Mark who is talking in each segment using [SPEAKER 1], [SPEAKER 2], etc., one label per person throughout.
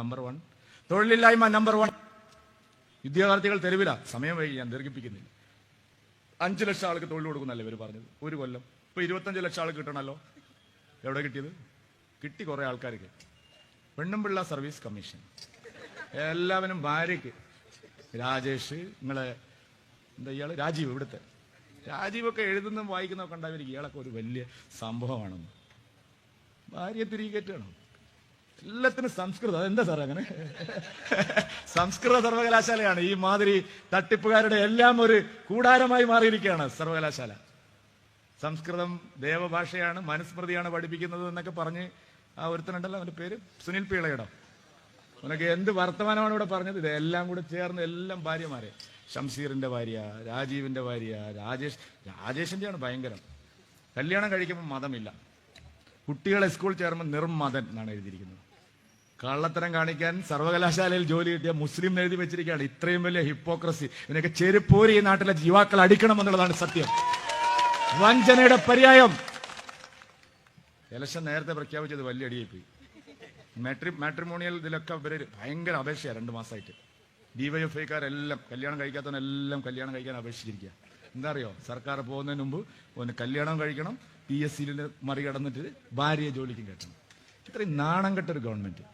[SPEAKER 1] Number one തൊഴിലില്ലായ്മ number one വിദ്യാർത്ഥികൾ തെരുവില. സമയം വൈകി ഞാൻ ദീർഘിപ്പിക്കുന്നില്ല. അഞ്ച് ലക്ഷം ആൾക്ക് തൊഴിൽ കൊടുക്കുന്നല്ലേ ഇവർ പറഞ്ഞത്? ഒരു കൊല്ലം. ഇപ്പൊ ഇരുപത്തഞ്ച് ലക്ഷം ആൾ കിട്ടണല്ലോ? എവിടെ കിട്ടിയത്? കിട്ടി കുറെ ആൾക്കാർക്ക്. പെണ്ണുമ്പിള്ള സർവീസ് കമ്മീഷൻ. എല്ലാവരും ഭാര്യക്ക് രാജേഷ് നിങ്ങളെ എന്താ ഇയാൾ? രാജീവ് ഇവിടുത്തെ. രാജീവൊക്കെ എഴുതുന്നതും വായിക്കുന്നതൊക്കെ ഉണ്ടായിരിക്കും ഇയാളൊക്കെ ഒരു വലിയ സംഭവമാണെന്ന്. ഭാര്യ തിരികെ കയറ്റണം എല്ലാത്തിനും സംസ്കൃതം. അതെന്താ സാർ അങ്ങനെ? സംസ്കൃത സർവകലാശാലയാണ്. ഈ മാതിരി തട്ടിപ്പുകാരുടെ എല്ലാം ഒരു കൂടാരമായി മാറിയിരിക്കുകയാണ് സർവകലാശാല. സംസ്കൃതം ദേവഭാഷയാണ് മനുസ്മൃതിയാണ് പഠിപ്പിക്കുന്നത് എന്നൊക്കെ പറഞ്ഞ് ആ ഒരുത്തനുണ്ടല്ലോ അവന്റെ പേര്? സുനിൽ പീളയുടെ. അവനൊക്കെ എന്ത് വർത്തമാനമാണ് ഇവിടെ പറഞ്ഞത്? ഇതെല്ലാം കൂടെ ചേർന്ന് എല്ലാം ഭാര്യമാരെ. ഷംസീറിന്റെ ഭാര്യ രാജീവിന്റെ ഭാര്യ രാജേഷ് രാജേഷിന്റെയാണ് ഭയങ്കരം. കല്യാണം കഴിക്കുമ്പോൾ മതമില്ല. കുട്ടികളെ സ്കൂൾ ചേർമ്പോൾ നിർമ്മതൻ എന്നാണ് എഴുതിയിരിക്കുന്നത്. കള്ളത്തരം കാണിക്കാൻ സർവകലാശാലയിൽ ജോലി കിട്ടിയ മുസ്ലിം എഴുതി വെച്ചിരിക്കുകയാണ്. ഇത്രയും വലിയ ഹിപ്പോക്രസി ഇതിനൊക്കെ ചെരുപ്പോരി ഈ നാട്ടിലെ യുവാക്കൾ അടിക്കണം എന്നുള്ളതാണ് സത്യം. വഞ്ചനയുടെ പര്യായം. ഇലക്ഷൻ നേരത്തെ പ്രഖ്യാപിച്ചത് വലിയ അടിയായി പോയി മാട്രി മാട്രിമോണിയൽ ഇതിലൊക്കെ ഇവർ ഭയങ്കര അപേക്ഷയാണ് രണ്ട് മാസമായിട്ട് ഡിവൈഎഫ്ഐക്കാരെല്ലാം കല്യാണം കഴിക്കാത്തവനെല്ലാം കല്യാണം കഴിക്കാൻ അപേക്ഷിച്ചിരിക്കുക. എന്താ അറിയോ സർക്കാർ പോകുന്നതിന് മുമ്പ് ഒന്ന് കല്യാണം കഴിക്കണം പി എസ് സിയിൽ മറികടന്നിട്ട് ഭാര്യയെ ജോലിക്കും കയറ്റണം. ഇത്രയും നാണം കെട്ടൊരു ഗവൺമെന്റ്.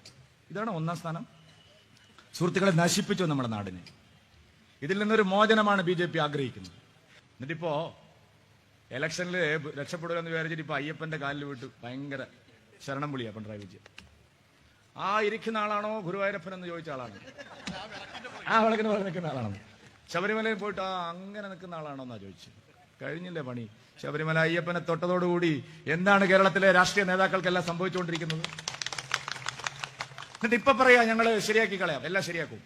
[SPEAKER 1] ഇതാണ് ഒന്നാം സ്ഥാനം. സുഹൃത്തുക്കളെ നശിപ്പിച്ചു നമ്മുടെ നാടിനെ. ഇതിൽ നിന്നൊരു മോചനമാണ് ബി ജെ പി ആഗ്രഹിക്കുന്നത്. എന്നിട്ടിപ്പോ ഇലക്ഷനിൽ രക്ഷപ്പെടുക എന്ന് വിചാരിച്ചിട്ട് ഇപ്പൊ അയ്യപ്പന്റെ കാലിൽ വിട്ട് ഭയങ്കര ശരണം വിളിയാ പിണറായി വിജയൻ. ആ ഇരിക്കുന്ന ആളാണോ ഗുരുവായൂരപ്പൻ എന്ന് ചോദിച്ച ആളാണ്? ആ വിളക്കിന് പോലെ നിൽക്കുന്ന ആളാണോ. ശബരിമലയിൽ പോയിട്ട് ആ അങ്ങനെ നിൽക്കുന്ന ആളാണോ എന്നാ ചോദിച്ചു കഴിഞ്ഞില്ലേ പണി? ശബരിമല അയ്യപ്പനെ തൊട്ടതോടുകൂടി എന്താണ് കേരളത്തിലെ രാഷ്ട്രീയ നേതാക്കൾക്കെല്ലാം സംഭവിച്ചുകൊണ്ടിരിക്കുന്നത്? എന്നിട്ട് ഇപ്പൊ പറയാ ഞങ്ങൾ ശരിയാക്കി കളയാം. എല്ലാം ശരിയാക്കും.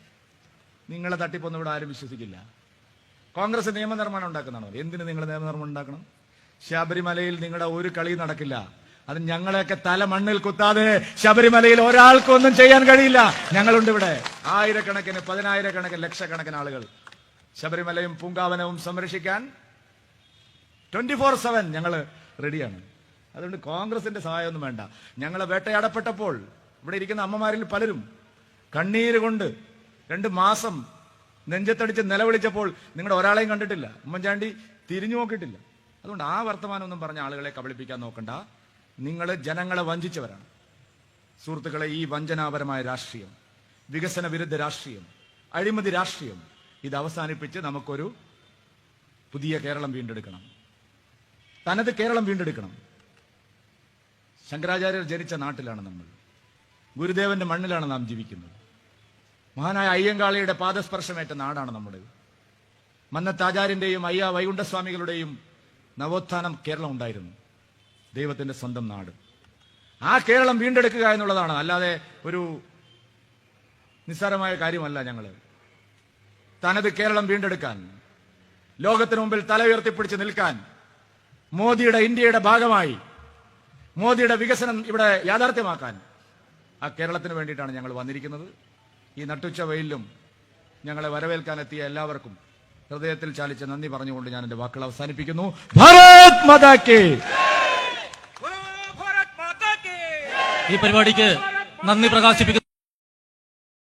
[SPEAKER 1] നിങ്ങളെ തട്ടിപ്പൊന്നും ഇവിടെ ആരും വിശ്വസിക്കില്ല. കോൺഗ്രസ് നിയമനിർമ്മാണം ഉണ്ടാക്കുന്നതാണോ? എന്തിന് നിങ്ങൾ നിയമനിർമ്മാണം ഉണ്ടാക്കണം? ശബരിമലയിൽ നിങ്ങളുടെ ഒരു കളി നടക്കില്ല. അത് ഞങ്ങളെയൊക്കെ തല മണ്ണിൽ കുത്താതെ ശബരിമലയിൽ ഒരാൾക്കൊന്നും ചെയ്യാൻ കഴിയില്ല. ഞങ്ങളുണ്ട് ഇവിടെ. ആയിരക്കണക്കിന് പതിനായിരക്കണക്കിന് ലക്ഷക്കണക്കിന് ആളുകൾ. ശബരിമലയും പൂങ്കാവനവും സംരക്ഷിക്കാൻ ട്വന്റി ഫോർ സെവൻ ഞങ്ങൾ റെഡിയാണ് അതുകൊണ്ട് കോൺഗ്രസിന്റെ സഹായമൊന്നും വേണ്ട. ഞങ്ങളെ വേട്ടയാടപ്പെട്ടപ്പോൾ ഇവിടെ ഇരിക്കുന്ന അമ്മമാരിൽ പലരും കണ്ണീര് കൊണ്ട് രണ്ട് മാസം നെഞ്ചത്തടിച്ച് നിലവിളിച്ചപ്പോൾ നിങ്ങളുടെ ഒരാളെയും കണ്ടിട്ടില്ല. ഉമ്മൻചാണ്ടി തിരിഞ്ഞു നോക്കിയിട്ടില്ല. അതുകൊണ്ട് ആ വർത്തമാനം ഒന്നും പറഞ്ഞ ആളുകളെ കബളിപ്പിക്കാൻ നോക്കണ്ട. നിങ്ങൾ ജനങ്ങളെ വഞ്ചിച്ചവരാണ്. സുഹൃത്തുക്കളെ ഈ വഞ്ചനാപരമായ രാഷ്ട്രീയം വികസന വിരുദ്ധ രാഷ്ട്രീയം അഴിമതി രാഷ്ട്രീയം ഇത് അവസാനിപ്പിച്ച് നമുക്കൊരു പുതിയ കേരളം വീണ്ടെടുക്കണം. തനത് കേരളം വീണ്ടെടുക്കണം. ശങ്കരാചാര്യർ ജനിച്ച നാട്ടിലാണ് നമ്മൾ. ഗുരുദേവന്റെ മണ്ണിലാണ് നാം ജീവിക്കുന്നത്. മഹാനായ അയ്യങ്കാളിയുടെ പാദസ്പർശമേറ്റ നാടാണ് നമ്മുടെ. മന്നത്താചാര്യന്റെയും അയ്യ വൈകുണ്ഠസ്വാമികളുടെയും നവോത്ഥാനം കേരളം ഉണ്ടായിരുന്നു. ദൈവത്തിന്റെ സ്വന്തം നാട്. ആ കേരളം വീണ്ടെടുക്കുക എന്നുള്ളതാണ്. അല്ലാതെ ഒരു നിസ്സാരമായ കാര്യമല്ല ഞങ്ങൾ തനത് കേരളം വീണ്ടെടുക്കാൻ ലോകത്തിന് മുമ്പിൽ തല ഉയർത്തിപ്പിടിച്ച് നിൽക്കാൻ മോദിയുടെ ഇന്ത്യയുടെ ഭാഗമായി മോദിയുടെ വികസനം ഇവിടെ യാഥാർത്ഥ്യമാക്കാൻ ആ കേരളത്തിന് വേണ്ടിയിട്ടാണ് ഞങ്ങൾ വന്നിരിക്കുന്നത്. ഈ നട്ടുച്ച വെയിലും ഞങ്ങളെ വരവേൽക്കാൻ എത്തിയ എല്ലാവർക്കും ഹൃദയത്തിൽ ചാലിച്ച നന്ദി പറഞ്ഞുകൊണ്ട് ഞാൻ എന്റെ വാക്കുകൾ അവസാനിപ്പിക്കുന്നു. ഭാരത് മാതാക്ക്
[SPEAKER 2] ഈ പരിപാടിക്ക് നന്ദി പ്രകാശിപ്പിക്കുന്നു.